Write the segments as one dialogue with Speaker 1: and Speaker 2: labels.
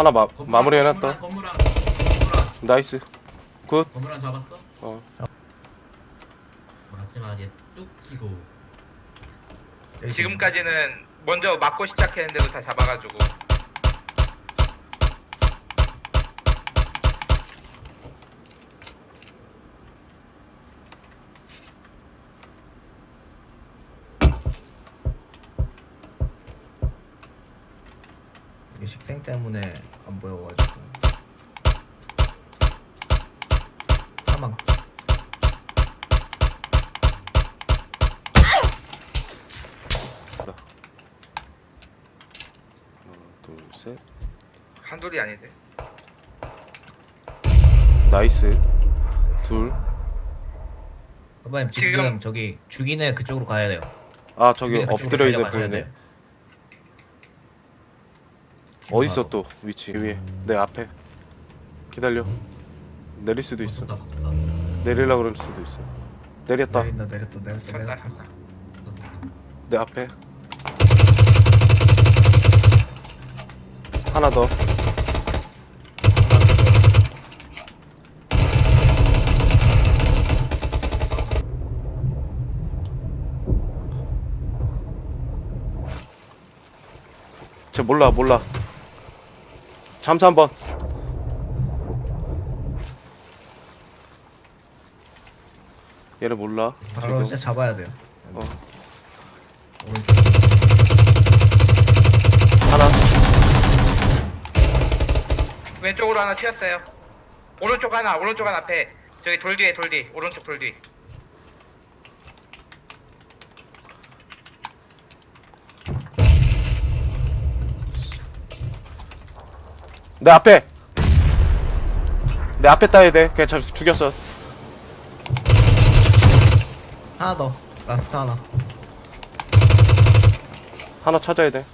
Speaker 1: 하나 마,
Speaker 2: 건물
Speaker 1: 마무리
Speaker 2: 안-
Speaker 1: 해놨다.
Speaker 2: 건물 안, 건물 안,
Speaker 1: 나이스. 굿.
Speaker 2: 건물 안 잡았어?
Speaker 1: 어.
Speaker 2: 마지막에 뚝 키고
Speaker 3: 지금까지는 먼저 맞고 시작했는데도 다 잡아가지고
Speaker 4: 식생 때문에 안 보여가지고 사망
Speaker 1: 하나, 둘, 셋.
Speaker 3: 한둘이 아닌데
Speaker 1: 나이스. 둘.
Speaker 4: 그만 지금,
Speaker 3: 지금-
Speaker 4: 저기 죽이네 그쪽으로 가야 돼요
Speaker 1: 아, 저기 엎드려 있는 보이네. 있어 또? 위치. 위에. 내 앞에. 기다려. 내릴 수도 있어.
Speaker 2: 바꿨다 바꿨다.
Speaker 1: 내리려 그럴 수도 있어. 내렸다.
Speaker 4: 내린다 내렸다 내렸다 내렸다.
Speaker 1: 내 앞에. 하나 더. 쟤 몰라 몰라 잠수 한번. 얘를 몰라.
Speaker 4: 바로
Speaker 1: 지금.
Speaker 4: 진짜 잡아야 돼요.
Speaker 1: 어.
Speaker 4: 오른쪽.
Speaker 1: 하나.
Speaker 3: 왼쪽으로 하나 튀었어요. 오른쪽 하나 오른쪽 하나 앞에. 저기 돌 뒤에 돌 뒤. 오른쪽 돌 뒤
Speaker 1: 내 앞에. 내 앞에 따야 돼. 그냥 잘 죽였어.
Speaker 4: 하나 더. 라스트 하나.
Speaker 1: 하나 찾아야 돼.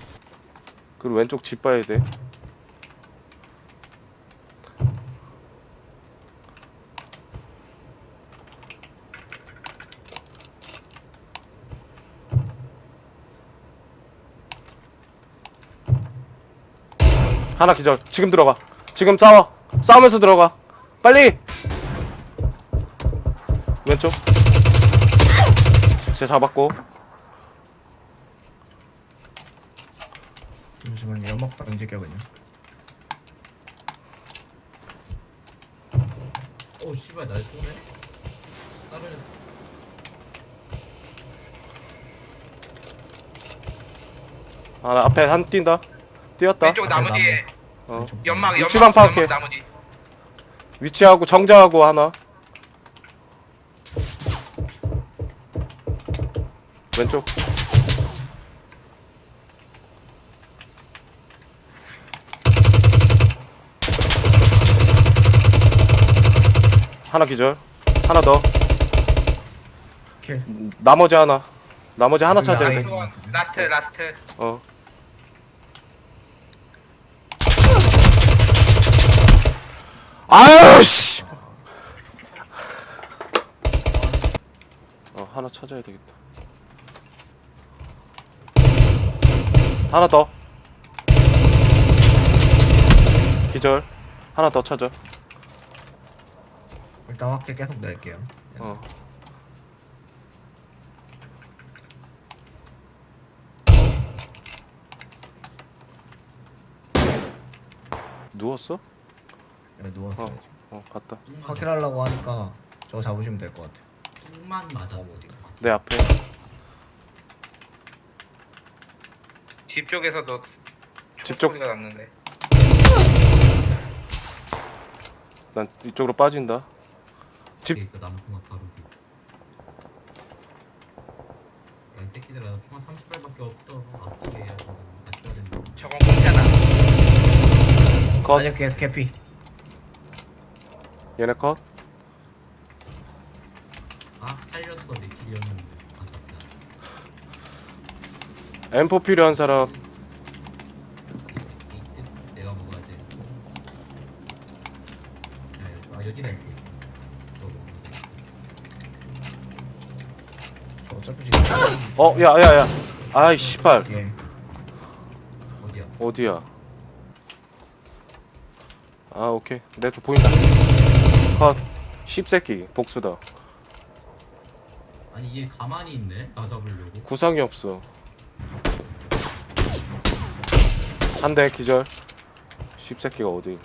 Speaker 1: 그리고 왼쪽 집 봐야 돼 하나 기절. 지금 들어가. 지금 싸워. 싸우면서 들어가. 빨리! 왼쪽. 쟤 잡았고.
Speaker 4: 잠시만요. 연막 던질게요 그냥.
Speaker 2: 오 씨발 날 쏘네? 다른 애
Speaker 1: 하나 앞에 한 뛴다 뛰었다.
Speaker 3: 왼쪽 나무
Speaker 4: 나무.
Speaker 3: 뒤에.
Speaker 1: 어.
Speaker 3: 연막 연막
Speaker 1: 위치만 파악해.
Speaker 3: 연막 나무 뒤.
Speaker 1: 위치하고 정자하고 하나. 왼쪽. 하나 기절. 하나 더.
Speaker 4: 킬
Speaker 1: 나머지 하나. 나머지 하나 찾아야 돼.
Speaker 3: 나이스 원. 라스트 라스트.
Speaker 1: 어. 아유 씨. 어 하나 찾아야 되겠다. 하나 더. 기절. 하나 더 찾아.
Speaker 4: 일단 확킬 계속 낼게요
Speaker 1: 어. 누웠어?
Speaker 4: 여기 누웠어요
Speaker 1: 어.
Speaker 4: 지금
Speaker 1: 어 갔다.
Speaker 4: 확킬 하려고 하니까 저거 잡으시면 될 것 같아요
Speaker 2: 뚝만 맞았어
Speaker 1: 내 앞에.
Speaker 3: 집 쪽에서도
Speaker 1: 집 쪽-
Speaker 3: 소리가 났는데
Speaker 1: 난 이쪽으로 빠진다. 집-
Speaker 2: 있어 나무 토막 바로 뒤. 야이 새끼들아 총알 30발밖에 없어 아프게 해야 된다 아껴야 된다
Speaker 3: 저건 공짜다
Speaker 1: 컷.
Speaker 4: 아니요 개, 개피
Speaker 1: 얘네 컷.
Speaker 2: 아 살렸어 내 길이었는데 아깝다
Speaker 1: M4 필요한 사람.
Speaker 2: 이- 내가 먹어야지 야 여기 아 여기다 있고 저거
Speaker 4: 저 어차피 지금
Speaker 1: 어, 야, 야, 야. 아이, 씨발.
Speaker 4: 예
Speaker 2: 어디야
Speaker 1: 어디야? 아 오케이. 내도 보인다. 컷. 씹새끼 복수다.
Speaker 2: 아니 얘 가만히 있네? 나 잡으려고?
Speaker 1: 구상이 없어. 한 대 기절. 씹새끼가 어디?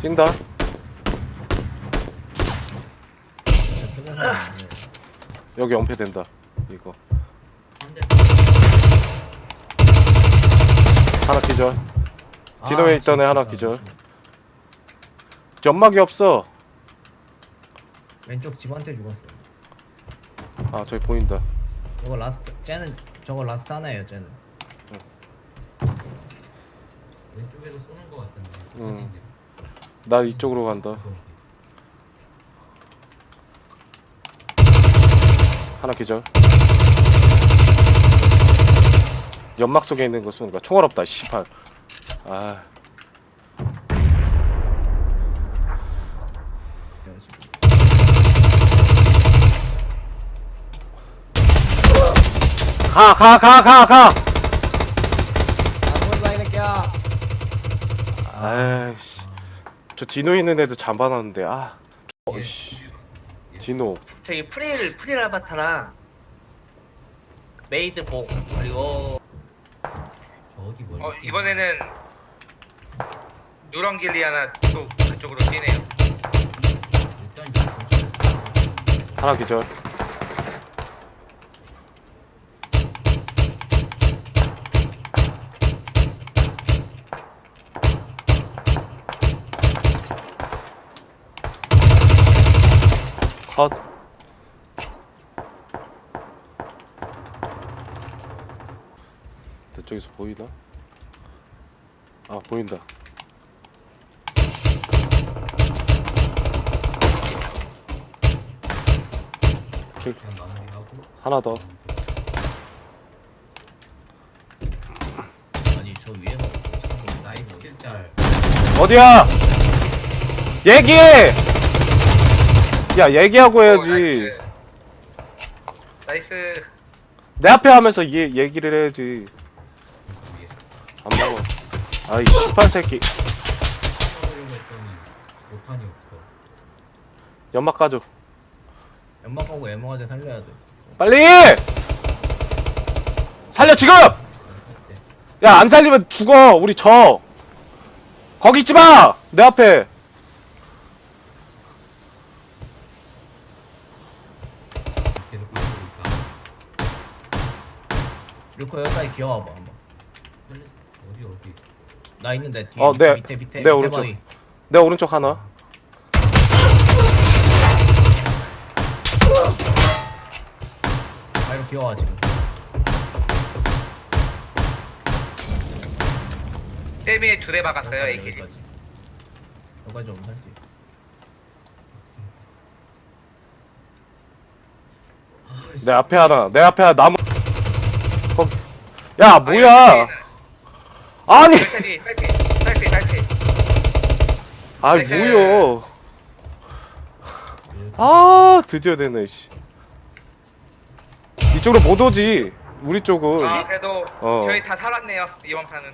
Speaker 1: 뛴다
Speaker 4: 제 표정 상황인데.
Speaker 1: 여기 연패된다 이거
Speaker 2: 한대
Speaker 1: 하나 기절
Speaker 4: 아,
Speaker 1: 디노에 있던 애 하나. 기절. 연막이 없어
Speaker 4: 왼쪽 집한테 죽었어.
Speaker 1: 아 저기 보인다
Speaker 4: 저거 라스트. 쟤는 저거 라스트 하나예요. 쟤는.
Speaker 2: 왼쪽에서 쏘는 거 같던데
Speaker 1: 음.
Speaker 2: 사진들.
Speaker 1: 나 이쪽으로 간다
Speaker 2: 무서운데.
Speaker 1: 하나 기절. 연막 속에 있는 거 쏘니까 총알 없다 씨발. 아.
Speaker 4: 가
Speaker 1: 가가
Speaker 4: 아, 이 새끼야.
Speaker 1: 아이씨. 저 디노 있는 애들 잡아놨는데 아. 어이씨 디노
Speaker 5: 저기 프릴 프릴 아바타랑 메이드 복 그리고
Speaker 2: 저기 멀리
Speaker 3: 어. 이번에는 누런 길리 하나 또 그쪽으로 뛰네요.
Speaker 2: 일단 이
Speaker 1: 하나 기절 컷 저쪽에서 보이나? 아 보인다 킬
Speaker 2: 그냥 마무리하고
Speaker 1: 하나 더
Speaker 4: 아니 저 위에서
Speaker 2: 나이스 킬짤
Speaker 1: 어디야? 얘기해! 야, 얘기하고
Speaker 3: 오,
Speaker 1: 해야지.
Speaker 3: 나이스. 나이스.
Speaker 1: 내 앞에 하면서 얘, 얘기를 해야지. 안 먹어. 아이, 18새끼.
Speaker 2: 하려고 했더니 못한이 없어
Speaker 1: 연막 까줘.
Speaker 4: 연막하고 에머한테 살려야 돼.
Speaker 1: 빨리! 살려, 지금! 야, 안 살리면 죽어. 우리 져. 거기 있지 마! 내 앞에.
Speaker 2: 계속 가지고 있다
Speaker 4: 류코 여기까지 기어와봐 한번.
Speaker 2: 살렸어 어디 어디
Speaker 4: 나 있는데 뒤에
Speaker 1: 어, 네.
Speaker 4: 밑에 밑에
Speaker 1: 내
Speaker 4: 밑에
Speaker 1: 오른쪽.
Speaker 4: 바위.
Speaker 1: 내 오른쪽 하나.
Speaker 4: 바위로 기어와 지금.
Speaker 3: 세미에 두 대 박았어요, AK.
Speaker 4: 여기까지. 여기까지 오면 살수 있어.
Speaker 2: 아,
Speaker 1: 내 앞에 하나. 내 앞에 하나. 나무. 야, 뭐야! 아니!
Speaker 3: 딸피, 딸피, 딸피, 딸피.
Speaker 1: 아. 뭐야! 아, 드디어 되네, 씨. 이쪽으로 못 오지. 우리 쪽은.
Speaker 3: 아, 그래도
Speaker 1: 어.
Speaker 3: 저희 다 살았네요, 이번 판은.